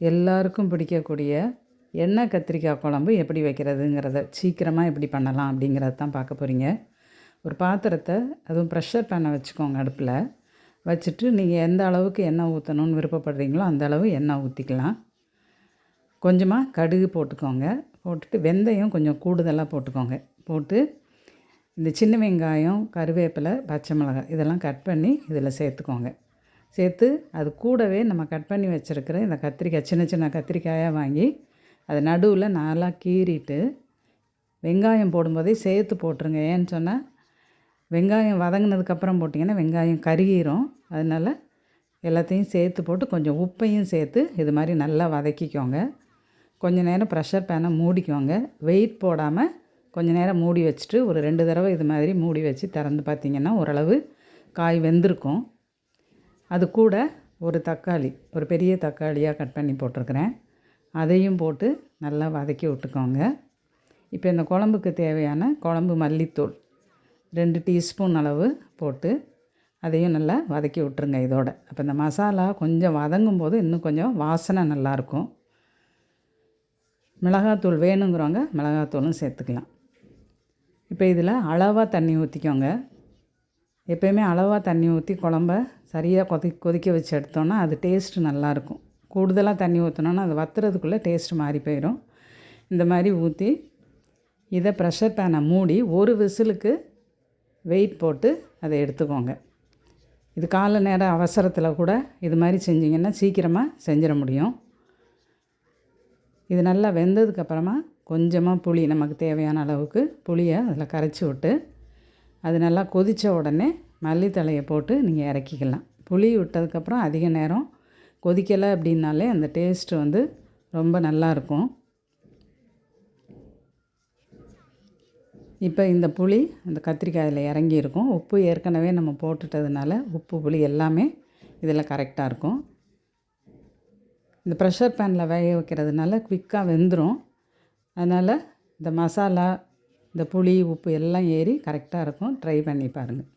எல்லாருக்கும் பிடிக்கக்கூடிய எண்ணெய் கத்திரிக்காய் குழம்பு எப்படி வைக்கிறதுங்கிறத சீக்கிரமாக எப்படி பண்ணலாம் அப்படிங்கிறத தான் பார்க்க போகிறீங்க ஒரு பாத்திரத்தை அதுவும் ப்ரெஷர் பேனை வச்சுக்கோங்க அடுப்பில். வச்சுட்டு நீங்கள் எந்த அளவுக்கு எண்ணெய் ஊற்றணும்னு விருப்பப்படுறீங்களோ அந்த அளவு எண்ணெய் ஊற்றிக்கலாம் கொஞ்சமாக கடுகு போட்டுக்கோங்க. போட்டுட்டு வெந்தயம் கொஞ்சம் கூடுதலாக போட்டுக்கோங்க. போட்டு இந்த சின்ன வெங்காயம் கருவேப்பிலை பச்சை மிளகாய் இதெல்லாம் கட் பண்ணி இதில் சேர்த்துக்கோங்க. சேர்த்து அது கூடவே நம்ம கட் பண்ணி வச்சுருக்கிற இந்த கத்திரிக்காய் சின்ன சின்ன கத்திரிக்காயாக வாங்கி அதை நடுவில் நல்லா கீறிட்டு வெங்காயம் போடும்போதே சேர்த்து போட்டுருங்க. ஏன்னு சொன்னால் வெங்காயம் வதங்கினதுக்கப்புறம் போட்டிங்கன்னா வெங்காயம் கருகிரும். அதனால் எல்லாத்தையும் சேர்த்து போட்டு கொஞ்சம் உப்பையும் சேர்த்து இது மாதிரி நல்லா வதக்கிக்கோங்க. கொஞ்ச நேரம் ப்ரெஷர் பேனை மூடிக்கோங்க. வெயிட் போடாமல் கொஞ்சம் நேரம் மூடி வச்சுட்டு ஒரு ரெண்டு தடவை இது மாதிரி மூடி வச்சு திறந்து பார்த்திங்கன்னா ஓரளவு காய் வெந்திருக்கும். அது கூட ஒரு தக்காளி ஒரு பெரிய தக்காளியாக கட் பண்ணி போட்டிருக்கிறேன். அதையும் போட்டு நல்லா வதக்கி விட்டுக்கோங்க. இப்போ இந்த குழம்புக்கு தேவையான குழம்பு மல்லித்தூள் ரெண்டு டீஸ்பூன் அளவு போட்டு அதையும் நல்லா வதக்கி விட்டுருங்க இதோட. அப்போ இந்த மசாலா கொஞ்சம் வதங்கும் போது இன்னும் கொஞ்சம் வாசனை நல்லாயிருக்கும். மிளகாத்தூள் வேணுங்கிறவங்க மிளகாத்தூளும் சேர்த்துக்கலாம். இப்போ இதில் அளவாக தண்ணி ஊற்றிக்கோங்க. எப்போயுமே அளவாக தண்ணி ஊற்றி குழம்ப சரியாக கொதி கொதிக்க வச்சு எடுத்தோன்னா அது டேஸ்ட்டு நல்லாயிருக்கும் கூடுதலாக தண்ணி ஊற்றினோன்னா அது வத்துறதுக்குள்ளே டேஸ்ட்டு மாறி போயிடும் இந்த மாதிரி ஊற்றி இதை ப்ரெஷர் பேனை மூடி ஒரு விசிலுக்கு வெயிட் போட்டு அதை எடுத்துக்கோங்க. இது காலை நேரம் அவசரத்தில் கூட இது மாதிரி செஞ்சிங்கன்னா சீக்கிரமாக செஞ்சிட முடியும். இது நல்லா வெந்ததுக்கப்புறமா கொஞ்சமாக புளி நமக்கு தேவையான அளவுக்கு புளியை அதில் கரைச்சி விட்டு அது நல்லா கொதித்த உடனே மல்லித்தலையை போட்டு நீங்கள் இறக்கிக்கலாம். புளி விட்டதுக்கப்புறம் அதிக நேரம் கொதிக்கலை அப்படின்னாலே அந்த டேஸ்ட்டு வந்து ரொம்ப நல்லாயிருக்கும் இப்போ இந்த புளி அந்த கத்திரிக்காயில் இறங்கியிருக்கும் உப்பு ஏற்கனவே நம்ம போட்டுட்டதுனால உப்பு புளி எல்லாமே இதில் கரெக்டாக இருக்கும். இந்த ப்ரெஷர் பேனில் வேக வைக்கிறதுனால குவிக்காக வெந்துடும் அதனால் இந்த மசாலா இந்த புளி உப்பு எல்லாம் ஏறி கரெக்டாக இருக்கும். ட்ரை பண்ணி பாருங்கள்